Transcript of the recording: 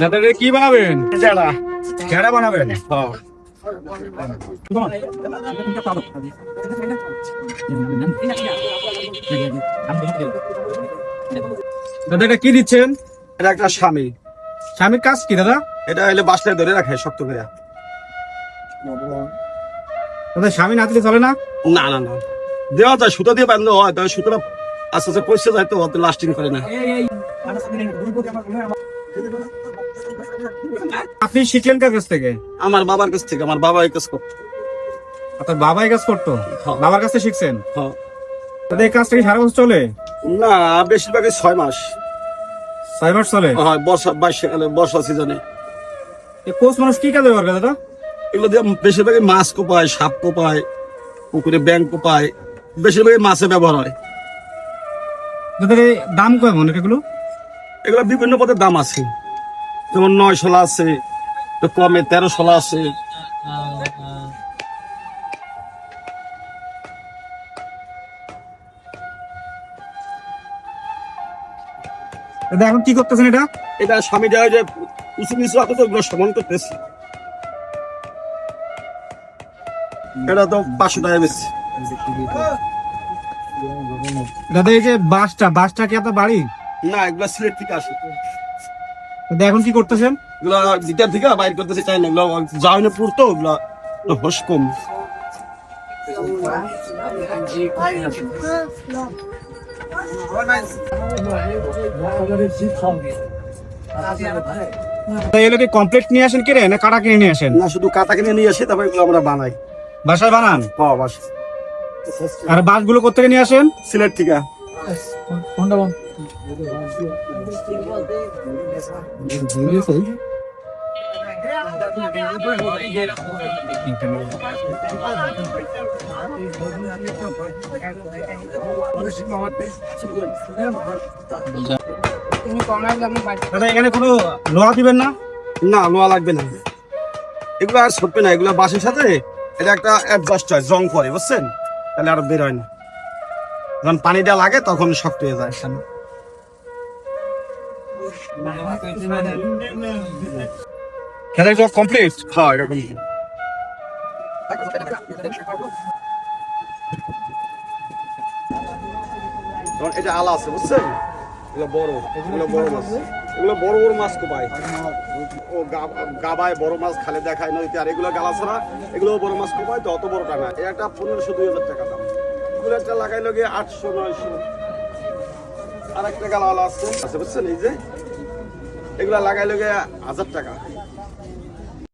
দাদা এটা কি বানাবেন? যারা ঘেরা বানাবেন? দাদা এটা কি দিচ্ছেন? এটা একটা স্বামী। স্বামীর কাজ কি দাদা? এটা হলে বাসটায় ধরে রাখে শক্ত করে। দাদা স্বামী না দিলে চলে না? না না না। দেওয়া যায় সুতো দিয়ে বাঁধলে হয় তবে সুতোটা আস্তে আস্তে পয়সা যায় তো লাস্টিং করে না। আপনি শিখলেন কার কাছ থেকে? আমার বাবার কাছ থেকে আমার বাবা কাজ করতো। আপনার বাবা এই কাজ করতো? হ্যাঁ। বাবার কাছে শিখছেন? হ্যাঁ। দাদা এই কাজটা কি সারা বছর চলে? না বেশিরভাগই ছয় মাস। ছয় মাস চলে? হয় বর্ষা বাইশে বর্ষা সিজনে। এই কোচ মানুষ কি কাজে করবে দাদা? এগুলো দিয়ে বেশিরভাগই মাছ কোপায় সাপ কোপায় পুকুরে ব্যাং কোপায় বেশিরভাগই মাছে ব্যবহার হয়। দাদা দাম কেমন এগুলো? এগুলো বিভিন্ন পদের দাম আছে। যেমন নয় শোলা আছে তো কমে তেরো শোলা আছে। দাদা এখন কি করতেছেন এটা? এটা স্বামী দেওয়া যে উঁচু নিচু আছে তো ওগুলো সমান করতেছি। এটা তো পাঁচশো টাকা বেশি। দাদা এই যে বাসটা বাসটা কি আপনার বাড়ি? না একবার সিলেট থেকে আসে। এখন কি করতেছেন? এগুলো ভিতর থেকে বাইর করতেছে চাই না? এগুলো যাওয়ানো হোস কম। কি কমপ্লিট নিয়ে আসেন না কাটা কিনে নিয়ে আসেন? না শুধু কাতা কিনে নিয়ে আসে তারপর এগুলো আমরা বানাই। বাসায় বানান? পাওয়া বাস আর বাসগুলো কোথেকে নিয়ে আসেন? সিলেট থেকে। এখানে কোনো লোহা দিবেন না? না লোহা লাগবে না। এগুলো আর ছুটবে না এগুলো বাসের সাথে। এটা একটা অ্যাডজাস্ট হয় জং করে বুঝছেন? তাহলে আর বের হয় না। যখন পানিটা লাগে তখন শক্ত হয়ে যায় খেলা সব কমপ্লিট হ্যাঁ এটা আলা আছে বুঝছেন? এগুলো বড় এগুলো বড় মাছ। এগুলো বড় বড় মাছ কোপায় ও গা- গাবায় বড় মাছ খালে দেখায় নদীতে আর এগুলো গালা ছাড়া এগুলো বড় মাছ কোপায় তো অত বড়টা না। এটা পনেরোশো দুই হাজার টাকা দাম। একটা লাগাইলো গিয়ে আটশো, নয়শো। আর একটা গালা আছে। আছে বুঝছেন, এই যে এগুলা লাগাইলো গিয়ে হাজার টাকা।